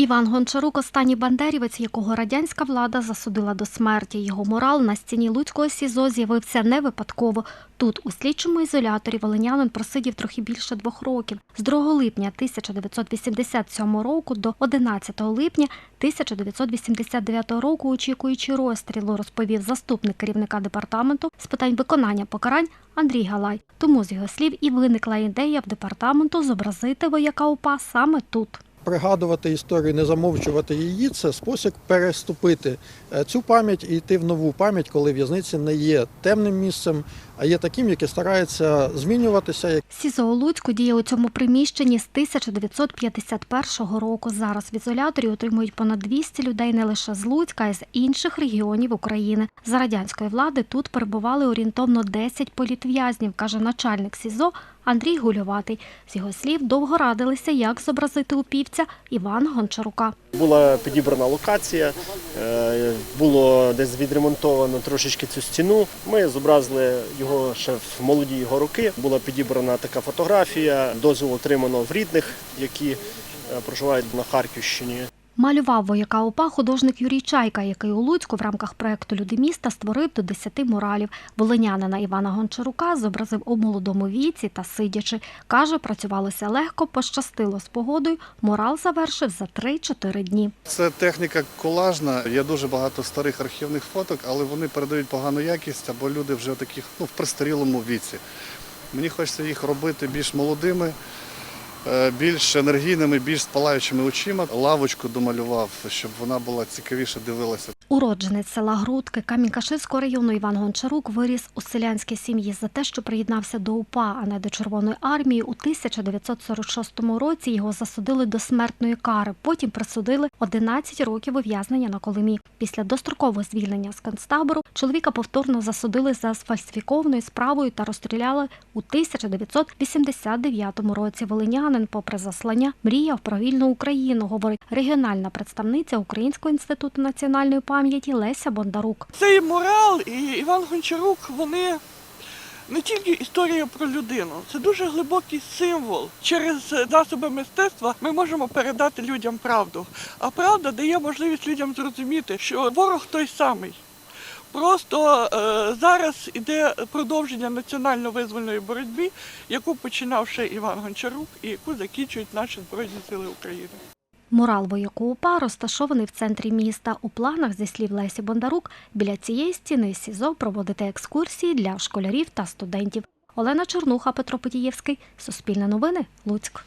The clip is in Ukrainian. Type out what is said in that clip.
Іван Гончарук останній бандерівець, якого радянська влада засудила до смерті. Його морал на стіні Луцького СІЗО з'явився не випадково. Тут, у слідчому ізоляторі, волинянин просидів трохи більше двох років. З 2 липня 1987 року до 11 липня 1989 року, очікуючи розстрілу, розповів заступник керівника департаменту з питань виконання покарань Андрій Галай. Тому з його слів і виникла ідея в департаменту зобразити вояка УПА саме тут. Пригадувати історію, не замовчувати її це спосіб переступити е, цю пам'ять і йти в нову пам'ять, коли в'язниці не є темним місцем, а є таким, яке старається змінюватися. СІЗО Луцьку діє у цьому приміщенні з 1951 року. Зараз в ізоляторі утримують понад 200 людей не лише з Луцька, а й з інших регіонів України. За радянської влади тут перебували орієнтовно 10 політв'язнів, каже начальник СІЗО Андрій Гульоватий. З його слів, довго радилися, як зобразити упівця Івана Гончарука. Була підібрана локація, е, було десь відремонтовано трошечки цю стіну. Ми зобразили його ще в молоді його роки. Була підібрана така фотографія, дозвіл отримано в рідних, які е, проживають на Харківщині. Малював вояка УПА художник Юрій Чайка, який у Луцьку в рамках проекту Люди міста створив до 10 муралів. Волинянина Івана Гончарука зобразив у молодому віці та сидячи. Каже, працювалося легко, пощастило з погодою. Мурал завершив за 3-4 дні. Це техніка колажна. Є дуже багато старих архівних фоток, але вони передають погану якість або люди вже таких ну, в пристарілому віці. Мені хочеться їх робити більш молодими, більш енергійними, більш спалаючими очима. Лавочку домалював, щоб вона була цікавіше дивилася. Уродженець села Грудки Камінь-Каширського району Іван Гончарук виріс у селянській сім'ї за те, що приєднався до УПА, а не до Червоної армії. У 1946 році його засудили до смертної кари. Потім присудили 11 років ув'язнення на Колимі. Після дострокового звільнення з концтабору чоловіка повторно засудили за сфальсифікованою справою та розстріляли у 1989 році. Волинянин, попри заслання, мріяв про вільну Україну, говорить регіональна представниця Українського інституту національної пам'яті Леся Бондарук. Цей морал і Іван Гончарук, вони не тільки історія про людину, це дуже глибокий символ. Через засоби мистецтва ми можемо передати людям правду. А правда дає можливість людям зрозуміти, що ворог той самий. Просто е, зараз іде продовження національно-визвольної боротьби, яку починав ще Іван Гончарук і яку закінчують наші Збройні Сили України. Мурал вояку УПА розташований в центрі міста. У планах, зі слів Лесі Бондарук, біля цієї стіни СІЗО проводити екскурсії для школярів та студентів. Олена Чернуха, Петро Потієвський, Суспільне новини, Луцьк.